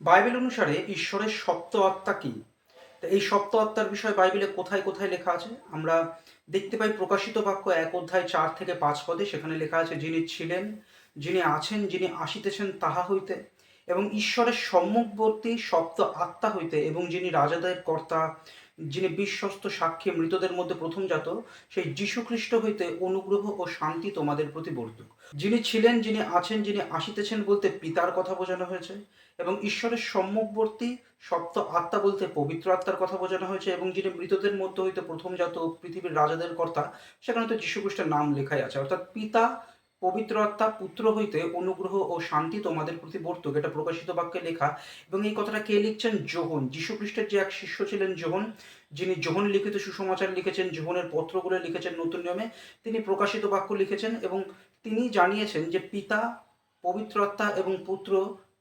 Bible অনুসারে ঈশ্বরের সপ্ত আত্মা কি? তো এই সপ্ত আত্মার বিষয়ে বাইবেলে কোথায় কোথায় লেখা আছে? আমরা দেখতে পাই প্রকাশিত বাক্য এক অধ্যায় চার থেকে পাঁচ পদে, সেখানে লেখা আছে, যিনি ছিলেন, যিনি আছেন, যিনি আসিতেছেন, তাহা হইতে। এবং ঈশ্বরের সম্মুখবর্তী সপ্ত আত্মা হইতে এবং যিনি রাজাদের কর্তা, যিনি বিশ্বস্ত সাক্ষী মৃতদের মধ্যে প্রথম জাত সেই যীশু খ্রিস্ট হইতে অনুগ্রহ ও শান্তি তোমাদের প্রতি বর্তুক। যিনি ছিলেন, যিনি আছেন, যিনি আসিতেছেন বলতে পিতার কথা বোঝানো হয়েছে এবং ঈশ্বরের সম্মুখবর্তী সপ্ত আত্মা বলতে পবিত্র আত্মার কথা বোঝানো হয়েছে এবং যিনি মৃতদের মধ্যে হইতে প্রথম জাত পৃথিবীর রাজাদের কর্তা, সেখানে তো যীশুখ্রিস্টের নাম লেখাই আছে। অর্থাৎ পিতা পবিত্র আত্মা পুত্র হইতে অনুগ্রহ ও শান্তি তোমাদের প্রতি বর্তুক। এটা প্রকাশিত বাক্যে লেখা, এবং এই কথাটা কে লিখছেন? যোহন যীশু খ্রিস্টের যে এক শিষ্য ছিলেন যোহন যিনি যোহন লিখিত সুসমাচার লিখেছেন যোহনের পত্রগুলো লিখেছেন নতুন নিয়মে, তিনি প্রকাশিত বাক্য লিখেছেন এবং তিনি জানিয়েছেন যে পিতা, পবিত্র আত্মা এবং পুত্র,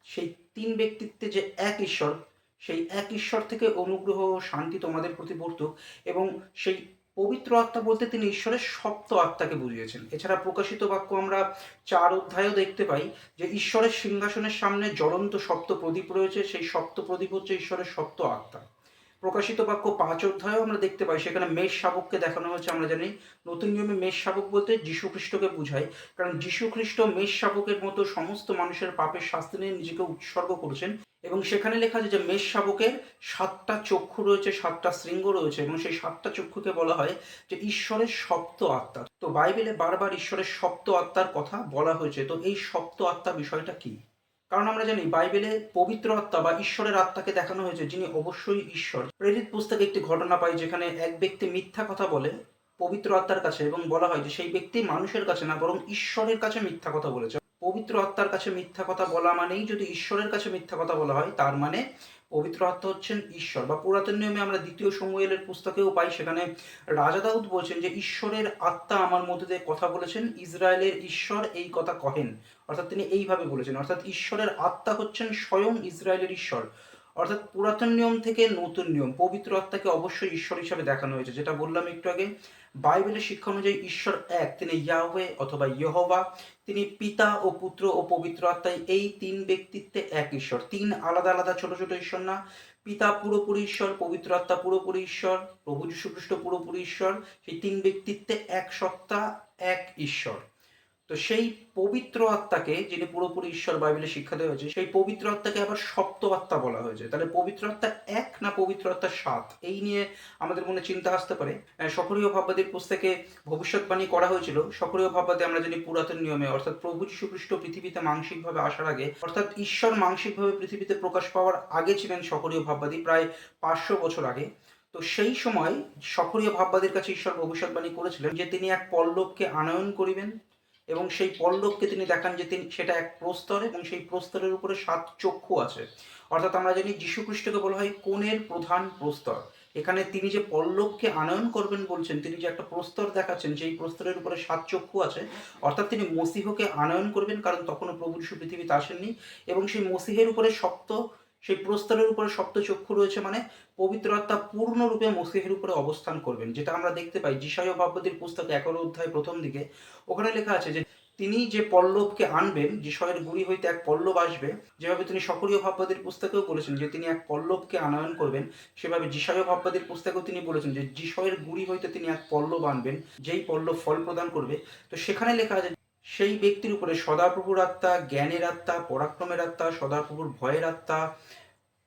সেই তিন ব্যক্তিত্বে যে এক ঈশ্বর, সেই এক ঈশ্বর থেকে অনুগ্রহ ও শান্তি তোমাদের প্রতি বর্তুক এবং সেই পবিত্র আত্মা বলতে তিনি ঈশ্বরের সপ্ত আত্মাকে বুঝিয়েছেন। এছাড়া প্রকাশিত বাক্য আমরা চার অধ্যায়ও দেখতে পাই যে ঈশ্বরের সিংহাসনের সামনে জ্বলন্ত সপ্ত প্রদীপ রয়েছে, সেই সপ্ত প্রদীপ হচ্ছে ঈশ্বরের সপ্ত আত্মা। প্রকাশিত বাক্য পাঁচ অধ্যায়ও আমরা দেখতে পাই, সেখানে মেষ শাবককে দেখানো হয়েছে, আমরা জানি নতুন নিয়মে মেষ শাবক বলতে যীশু খ্রিস্টকে বুঝায়, কারণ যীশু খ্রিস্ট মেষ শাবকের মতো সমস্ত মানুষের পাপের শাস্তি নিয়ে নিজেকে উৎসর্গ করেছেন। এবং সেখানে লেখা আছে যে মেষ শাবকের সাতটা চক্ষু রয়েছে, সাতটা শৃঙ্গ রয়েছে এবং সেই সাতটা চক্ষুকে বলা হয় যে ঈশ্বরের সপ্ত আত্মা। তো বাইবেলে বারবার ঈশ্বরের সপ্ত আত্মার কথা বলা হয়েছে। তো এই সপ্ত আত্মা বিষয়টা কি? কারণ আমরা জানি বাইবেলে পবিত্র আত্মা বা ঈশ্বরের আত্মাকে দেখানো হয়েছে, যিনি অবশ্যই ঈশ্বর। প্রেরিত পুস্তকে একটি ঘটনা পাই যেখানে এক ব্যক্তি মিথ্যা কথা বলে পবিত্র আত্মার কাছে এবং বলা হয় যে সেই ব্যক্তি মানুষের কাছে না, বরং ঈশ্বরের কাছে মিথ্যা কথা বলেছে। পবিত্র আত্মার কাছে মিথ্যা কথা বলা মানেই যদি ঈশ্বরের কাছে মিথ্যা কথা বলা হয়, তার মানে পবিত্র আত্মা হচ্ছেন ঈশ্বর। বা পুরাতন নিয়মে আমরা দ্বিতীয় সমুয়েলের পুস্তকেও পাই, সেখানে রাজা দাউদ বলছেন যে, ঈশ্বরের আত্মা আমার মধ্যে দিয়ে কথা বলেছেন, ইসরায়েলের ঈশ্বর এই কথা কহেন। অর্থাৎ তিনি এইভাবে বলেছেন, অর্থাৎ ঈশ্বরের আত্মা হচ্ছেন স্বয়ং ইসরায়েলের ঈশ্বর। অর্থাৎ পুরাতন নিয়ম থেকে নতুন নিয়ম, পবিত্র আত্মাকে অবশ্যই ঈশ্বর হিসাবে দেখানো হয়েছে। যেটা বললাম একটু আগে, বাইবেলের শিক্ষা অনুযায়ী ঈশ্বর এক, তিনি ইয়াহওয়ে অথবা ইহোবা তিনি পিতা ও পুত্র ও পবিত্র আত্মায় এই তিন ব্যক্তিত্বে এক ঈশ্বর। তিন আলাদা আলাদা ছোট ছোট ঈশ্বর না। পিতা পুরোপুরি ঈশ্বর, পবিত্র আত্মা পুরোপুরি ঈশ্বর, প্রভু যীশুখ্রিস্ট পুরোপুরি ঈশ্বর। সেই তিন ব্যক্তিত্বে এক সত্তা, এক ঈশ্বর। তো সেই পবিত্র আত্মাকে যিনি পুরোপুরি ঈশ্বর বাইবেলে শিক্ষা দেওয়া হয়েছে, সেই পবিত্র আত্মাকে আবার সপ্ত আত্মা বলা হয়েছে। তাহলে পবিত্র আত্মা এক না পবিত্র আত্মা সাত? এই নিয়ে আমাদের মনে চিন্তা আসতে পারে। সকরীয় ভাববাদীর পুস্তকে ভবিষ্যৎবাণী করা হয়েছিল। সকরীয় ভাববাদী আমরা জানি পুরাতন নিয়মে, অর্থাৎ প্রভু যীশু খ্রিস্ট পৃথিবীতে মানসিকভাবে আসার আগে, অর্থাৎ ঈশ্বর মানসিকভাবে পৃথিবীতে প্রকাশ পাওয়ার আগে ছিলেন সকরীয় ভাববাদী প্রায় পাঁচশো বছর আগে। তো সেই সময় সকরীয় ভাববাদীর কাছে ঈশ্বর ভবিষ্যৎবাণী করেছিলেন যে তিনি এক পল্লবকে আনয়ন করিবেন এবং সেই পল্লবকে তিনি দেখান যে তিনি, সেটা এক প্রস্তর এবং সেই প্রস্তরের উপরে সাত চক্ষু আছে। অর্থাৎ আমরা জানি যীশু খ্রিস্টকে বলা হয় কোণের প্রধান প্রস্তর। এখানে তিনি যে পল্লবকে আনয়ন করবেন বলছেন, তিনি যে একটা প্রস্তর দেখাচ্ছেন, সেই প্রস্তরের উপরে সাত চক্ষু আছে। অর্থাৎ তিনি মসিহকে আনয়ন করবেন, কারণ তখনও প্রভু পৃথিবীতে আসেননি। এবং সেই মসিহের উপরে সপ্ত সেই প্রস্তরের উপরে সপ্ত চক্ষু রয়েছে মানে পবিত্র আত্মা পূর্ণরূপে মসিহের উপরে অবস্থান করবেন, যেটা আমরা দেখতে পাই যিশায় ভাববাদীর পুস্তক এগারো অধ্যায় প্রথম দিকে। ওখানে লেখা আছে যে, তিনি যে পল্লবকে আনবেন যিশয়ের গুড়ি হইতে এক পল্লব আসবে, যেভাবে তিনি সকরীয় ভাববাদীর পুস্তকেও বলেছেন যে, তিনি এক পল্লবকে আনয়ন করবেন, সেভাবে যিশয় ভাববাদীর পুস্তকেও তিনি বলেছেন যে যিশয়ের গুড়ি হইতে তিনি এক পল্লব আনবেন, যেই পল্লব ফল প্রদান করবে। তো সেখানে লেখা আছে সেই ব্যক্তির উপরে সদাপ্রভুর আত্মা, জ্ঞানের আত্মা, পরাক্রমের আত্মা, সদাপ্রভুর ভয়ের আত্মা,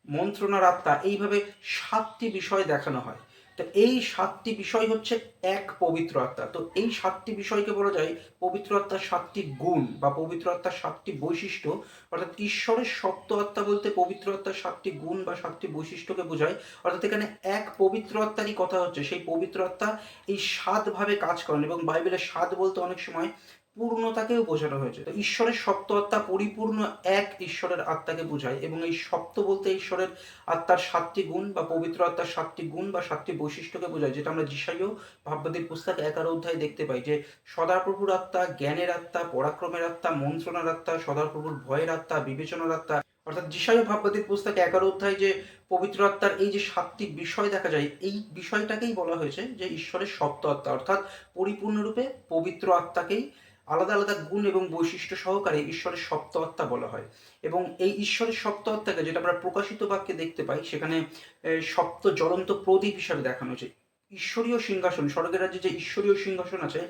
মন্ত্রণার আত্মা, এইভাবে সাতটি বিষয় দেখানো হয়। তো এই সাতটি বিষয় হচ্ছে এক পবিত্র আত্মা। তো এই সাতটি বিষয়কে বলা যায় পবিত্র আত্মার সাতটি গুণ বা পবিত্র আত্মার সাতটি বৈশিষ্ট্য। অর্থাৎ ঈশ্বরের সপ্ত আত্মা বলতে পবিত্র আত্মার সাতটি গুণ বা সাতটি বৈশিষ্ট্যকে বোঝায়। অর্থাৎ এখানে এক পবিত্র আত্মারই কথা হচ্ছে। সেই পবিত্র আত্মা এই সাতভাবে কাজ করেন এবং বাইবেলের সাত বলতে অনেক সময় পূর্ণতাকেও বোঝানো হয়েছে। ঈশ্বরের সপ্ত আত্মা পরিপূর্ণ এক ঈশ্বরের আত্মাকে বোঝায় এবং এই সপ্ত বলতে ঈশ্বরের আত্মার সাতটি গুণ বা পবিত্র আত্মার সাতটি গুণ বা সাতটি বৈশিষ্ট্যকে বোঝায়, যেটা আমরা যিশাইও ভাববাদীর পুস্তক একার অধ্যায় দেখতে পাই যে সদাপ্রভুর আত্মা, জ্ঞানের আত্মা, পরাক্রমের আত্মা, মন্ত্রণার আত্মা, সদাপ্রভুর ভয়ের আত্মা, বিবেচনার আত্মা। অর্থাৎ যিশাইও ভাববাদীর পুস্তক এগারো অধ্যায় যে পবিত্র আত্মার এই যে সাতটি বিষয় দেখা যায়, এই বিষয়টাকেই বলা হয়েছে যে ঈশ্বরের সপ্ত আত্মা অর্থাৎ পরিপূর্ণরূপে পবিত্র আত্মাকেই আলাদা আলাদা গুণ এবং বৈশিষ্ট্য সহকারে ঈশ্বরের সপ্ত আত্মা বলা হয়। এবং এই ঈশ্বরের সপ্ত আত্মাকে যেটা আমরা প্রকাশিত বাক্যে দেখতে পাই, সেখানে সপ্ত জ্বলন্ত প্রদীপ হিসাবে দেখানো হয়েছে। ঈশ্বরীয় সিংহাসন, স্বর্গের রাজ্যে যে ঈশ্বরীয় সিংহাসন আছে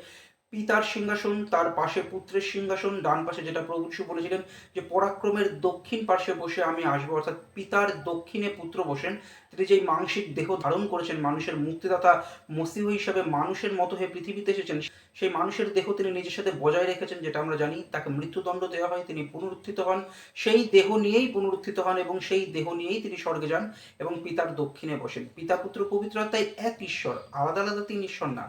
পিতার সিংহাসন, তার পাশে পুত্রের সিংহাসন, ডান পাশে যেটা প্রভু যিশু বলেছিলেন যে পরাক্রমের দক্ষিণ পার্শ্বে বসে আমি আসব, অর্থাৎ পিতার দক্ষিণে পুত্র বসেন। তিনি যেই মাংসিক দেহ ধারণ করেছেন, মানুষের মুক্তিদাতা মসিহ হিসাবে মানুষের মতো হয়ে পৃথিবীতে এসেছেন, সেই মানুষের দেহ তিনি নিজের সাথে বজায় রেখেছেন, যেটা আমরা জানি তাকে মৃত্যুদণ্ড দেওয়া হয়, তিনি পুনরুত্থিত হন। সেই দেহ নিয়েই পুনরুত্থিত হন এবং সেই দেহ নিয়েই তিনি স্বর্গে যান এবং পিতার দক্ষিণে বসেন। পিতা, পুত্র, পবিত্র আত্মায় এক ঈশ্বর, আলাদা আলাদা তিন ঈশ্বর না।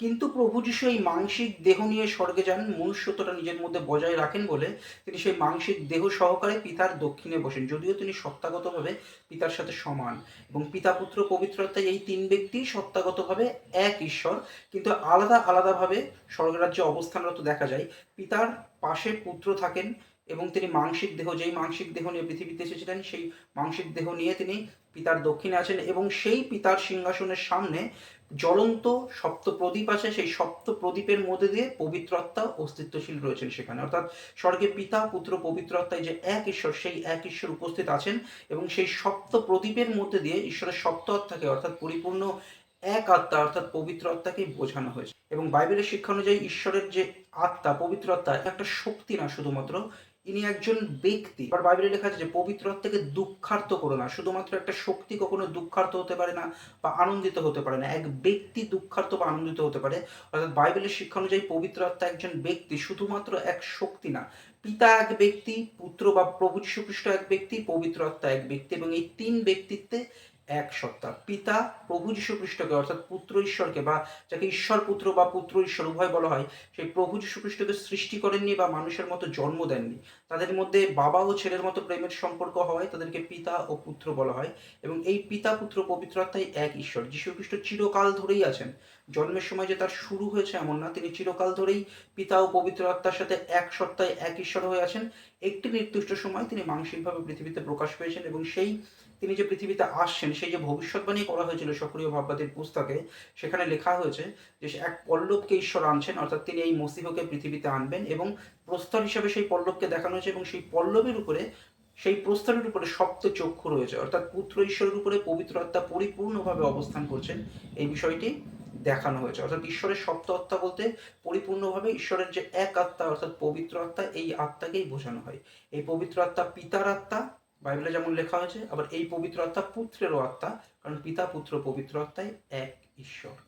কিন্তু প্রভু যিশু এই মাংসিক দেহ নিয়ে স্বর্গে যান, মনুষ্যত্বটা নিজের মধ্যে বজায় রাখেন বলে তিনি সেই মাংসিক দেহ সহকারে পিতার দক্ষিণে বসেন, যদিও তিনি সত্তাগতভাবে পিতার সাথে সমান। এবং পিতা, পুত্র পবিত্রতায় এই তিন ব্যক্তি সত্তাগতভাবে এক ঈশ্বর, কিন্তু আলাদা আলাদাভাবে স্বর্গরাজ্যে অবস্থানরত দেখা যায়। পিতার পাশে পুত্র থাকেন এবং তিনি মাংসিক দেহ, যেই মাংসিক দেহ নিয়ে পৃথিবীতে এসেছিলেন, সেই মাংসিক দেহ নিয়ে তিনি পিতার দক্ষিণে আছেন এবং সেই পিতার সিংহাসনের সামনে জ্বলন্ত সপ্ত প্রদীপ আছে, সেই সপ্ত প্রদীপের মধ্যে দিয়ে পবিত্র আত্মা অস্তিত্বশীল রয়েছেন সেখানে। অর্থাৎ স্বর্গে পিতা, পুত্র পবিত্র আত্মায় যে এক ঈশ্বর, সেই এক ঈশ্বর উপস্থিত আছেন এবং সেই সপ্ত প্রদীপের মধ্যে দিয়ে ঈশ্বরের সপ্ত আত্মাকে অর্থাৎ পরিপূর্ণ এক আত্মা, অর্থাৎ পবিত্র আত্মাকেই বোঝানো হয়েছে। এবং বাইবেলের শিক্ষা অনুযায়ী ঈশ্বরের যে আত্মা পবিত্র আত্মা একটা শক্তি না শুধুমাত্র ইনি একজন ব্যক্তি। আবার বাইবেলে লেখা আছে যে পবিত্র আত্মাকে দুঃখার্থ করো না। শুধুমাত্র একটা শক্তি কখনো দুঃখার্থ হতে পারে না বা আনন্দিত হতে পারে না। এক ব্যক্তি দুঃখার্থ বা আনন্দিত হতে পারে, অর্থাৎ বাইবেলের শিক্ষা অনুযায়ী পবিত্র আত্মা একজন ব্যক্তি শুধুমাত্র এক শক্তি না। পিতা এক ব্যক্তি, পুত্র বা প্রভু যীশু খ্রিস্ট এক ব্যক্তি পবিত্র আত্মা এক ব্যক্তি এবং এই তিন ব্যক্তিত্বে এক সত্তা। পিতা প্রভু যীশু খ্রিস্টকে অর্থাৎ পুত্র ঈশ্বরকে বা যাকে ঈশ্বর পুত্র বা পুত্র ঈশ্বর উভয় বলা হয়, সেই প্রভু যীশু খ্রিস্টকে সৃষ্টি করেননি বা মানুষের মতো জন্ম দেননি। তাদের মধ্যে বাবা ও ছেলের মতো প্রেমের সম্পর্ক হয়, তাদেরকে পিতা ও পুত্র বলা হয় এবং এই পিতা পুত্র পবিত্র আত্মাই এক ঈশ্বর। যীশু খ্রিস্ট চিরকাল ধরেই আছেন। জন্মের সময় যে তার শুরু হয়েছে এমন না, তিনি চিরকাল ধরেই পিতা ও পবিত্র আত্মার সাথে এক সত্তায় এক ঈশ্বর হয়ে আছেন। একটি নির্দিষ্ট সময় তিনি মানসিকভাবে পৃথিবীতে প্রকাশ পেয়েছেন এবং সেই তিনি যে পৃথিবীতে আসছেন, সেই যে ভবিষ্যৎবাণী করা হয়েছিল সক্রিয় ভাববাদীর পুস্তকে, সেখানে লেখা হয়েছে যে এক পল্লবকে ঈশ্বর আনছেন, অর্থাৎ তিনি এই মসিহকে পৃথিবীতে আনবেন এবং প্রস্তর হিসাবে সেই পল্লবকে দেখানো হয়েছে এবং সেই পল্লবের উপরে সেই প্রস্তরের উপরে সপ্ত চক্ষু রয়েছে। অর্থাৎ পুত্র ঈশ্বরের উপরে পবিত্র আত্মা পরিপূর্ণভাবে অবস্থান করছেন এই বিষয়টি দেখানো হয়েছে। অর্থাৎ ঈশ্বরের সপ্ত আত্মা বলতে পরিপূর্ণভাবে ঈশ্বরের যে এক আত্মা, অর্থাৎ পবিত্র আত্মা, এই আত্মাকেই বোঝানো হয়। এই পবিত্র আত্মা পিতার আত্মা, বাইবেলে যেমন লেখা হয়েছে, আবার এই পবিত্র আত্মা পুত্রেরও আত্মা, কারণ পিতা, পুত্র, পবিত্র আত্মাই এক ঈশ্বর।